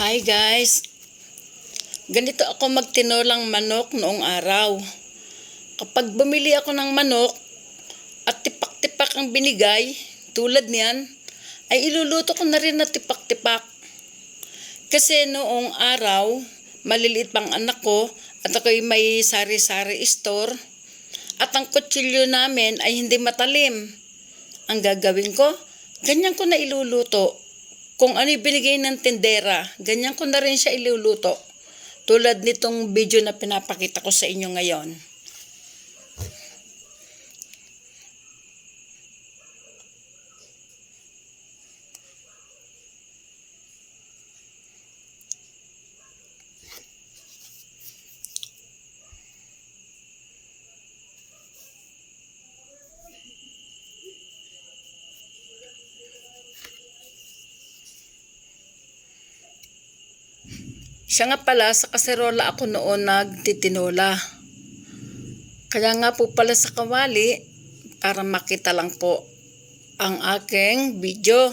Hi guys! Ganito ako magtinolang manok noong araw. Kapag bumili ako ng manok at tipak-tipak ang binigay, tulad niyan, ay iluluto ko na rin na tipak-tipak. Kasi noong araw, maliliit pang anak ko at ako'y may sari-sari store at ang kutsilyo namin ay hindi matalim. Ang gagawin ko, ganyan ko na iluluto kung ano binigay ng tindera, ganyan ko na rin siya iluluto. Tulad nitong video na pinapakita ko sa inyo ngayon. Siya nga pala, sa kaserola ako noon nagtitinola. Kaya nga po pala sa kawali, para makita lang po ang aking video.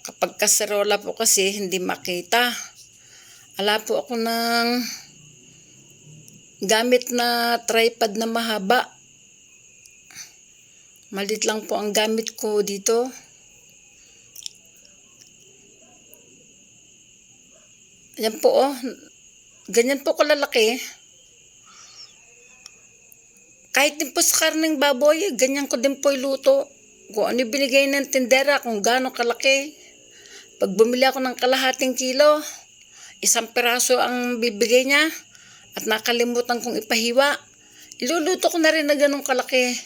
Kapag kaserola po kasi hindi makita. Ala po ako ng gamit na tripod na mahaba. Malit lang po ang gamit ko dito. Yan po oh. Ganyan po kalalaki. Kahit din po sa karneng baboy, ganyan ko din po iluto. Kung ano binigay ng tindera, kung gaano kalaki. Pag bumili ako ng kalahating kilo, isang peraso ang bibigay niya at nakalimutan kong ipahiwa. Iluluto ko na rin na ganong kalaki.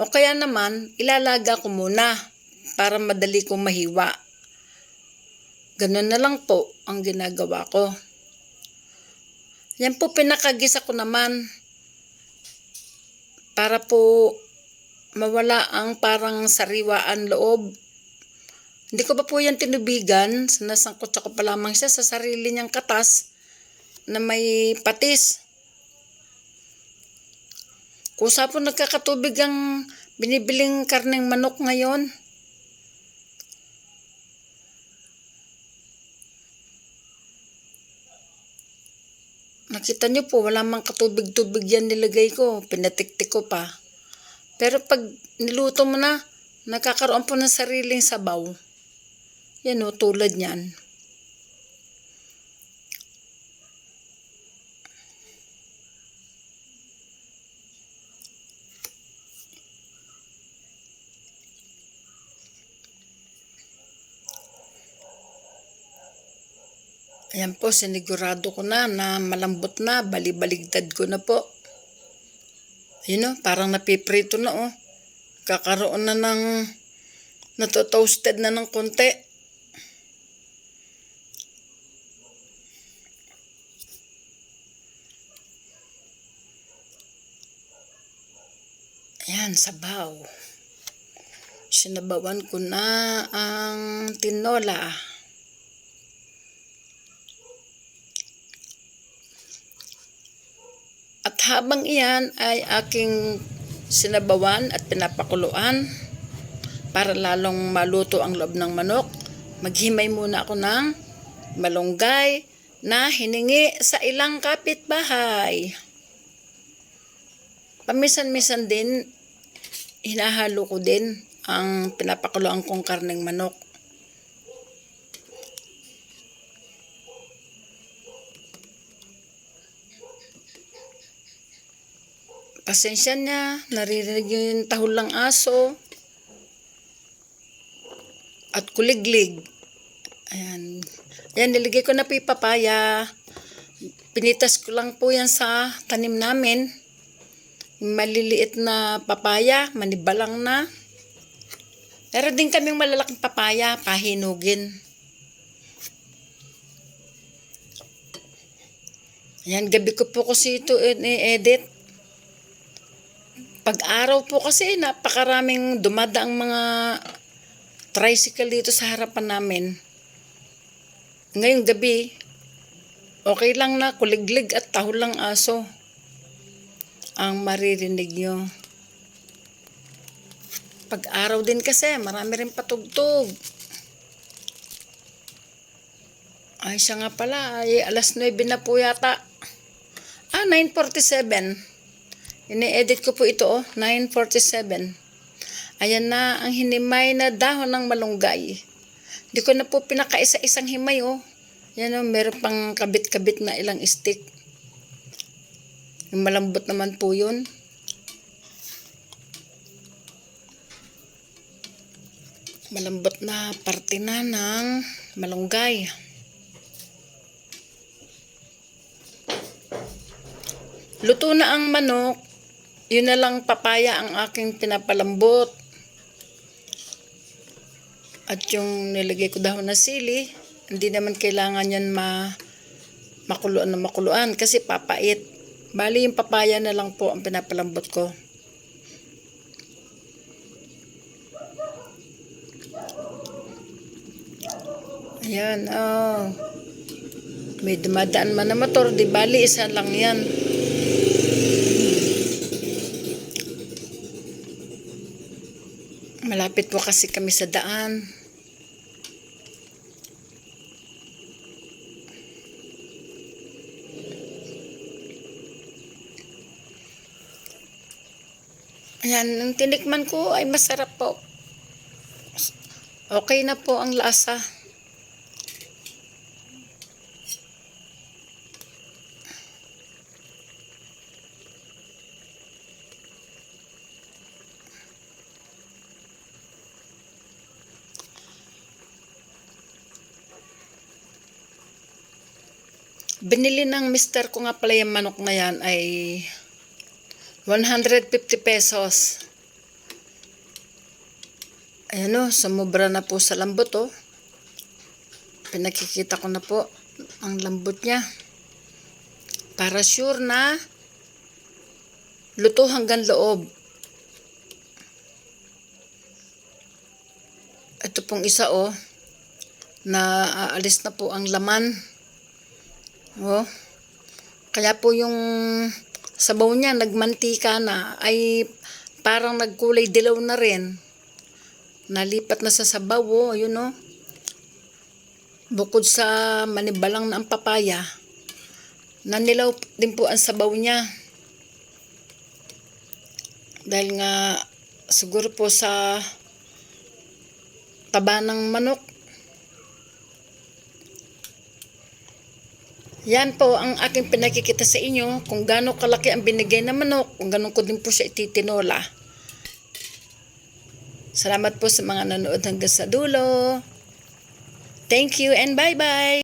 O kaya naman, ilalaga ko muna para madali kong mahiwa. Ganun na lang po ang ginagawa ko. Yan po pinakagisa ko naman para po mawala ang parang sariwaan loob. Hindi ko pa po yan tinubigan. Sinasangkot ko pa lamang siya sa sarili niyang katas na may patis. Kusa po nagkakatubig ang binibiling karneng manok ngayon. Nakita niyo po, wala mang katubig-tubig yan nilagay ko. Pinatiktik ko pa. Pero pag niluto mo na, nakakaroon po ng sariling sabaw. Yan o, tulad niyan. Ayan po, sinigurado ko na na malambot na, balibaligtad ko na po. Ayun o, parang napiprito na o. Kakaroon na ng natotoasted na ng konti. Ayan, sabaw. Sinabawan ko na ang tinola. At habang iyan ay aking sinabawan at pinapakuluan para lalong maluto ang loob ng manok, maghimay muna ako ng malunggay na hiningi sa ilang kapitbahay. Pamisan-misan din, hinahalo ko din ang pinapakuluan kong karneng manok. Pasensya niya, naririnig yung tahol ng aso. At kuliglig. Ayan. Ayan, niligay ko na po yung papaya. Pinitas ko lang po yan sa tanim namin. Maliliit na papaya, manibalang na. Meron din kaming malalaking papaya, pahinugin. Ayan, gabi ko po kasi ito i-edit. Pag-araw po kasi napakaraming dumadaang mga tricycle dito sa harapan namin. Ngayong gabi, okay lang na kuliglig at tahol lang aso ang maririnig nyo. Pag-araw din kasi, marami rin patugtog. Ay, siya nga pala. Ay, alas 9 na po yata. Ah, 9.47. Ini-edit ko po ito, oh. 9.47. Ayan na ang hinimay na dahon ng malunggay. Di ko na po pinakaisa-isang himay, oh. Yan, oh. Meron pang kabit-kabit na ilang stick. Yung malambot naman po yun. Malambot na parte na ng malunggay. Luto na ang manok. Yun na lang papaya ang aking pinapalambot. At yung nilagay ko dahon na sili, hindi naman kailangan yan ma makuluan na makuluan kasi papait. Bali yung papaya na lang po ang pinapalambot ko. Ayan, oh. May dumadaan man na motor, di bali isa lang yan. Malapit po kasi kami sa daan. Ayan, ang tinikman ko ay masarap po. Okay na po ang lasa. Binili ng mister ko nga pala yung manok na yan ay 150 pesos. Ayan o, sumubra na po sa lambot o. Pinakikita ko na po ang lambot niya. Para sure na luto hanggang loob. Ito pong isa o, na aalis na po ang laman. Oh. Kaya po yung sabaw niya nagmantika na ay parang nagkulay dilaw na rin. Nalipat na sa sabaw, oh, yun oh. Bukod sa manibalang na ang papaya, nanilaw din po ang sabaw niya. Dahil nga siguro po sa taba ng manok, Yan po ang aking pinakikita sa inyo kung gaano kalaki ang binigay na manok, kung gaano ko din po siya ititinola. Salamat po sa mga nanood hanggang sa dulo. Thank you and bye-bye!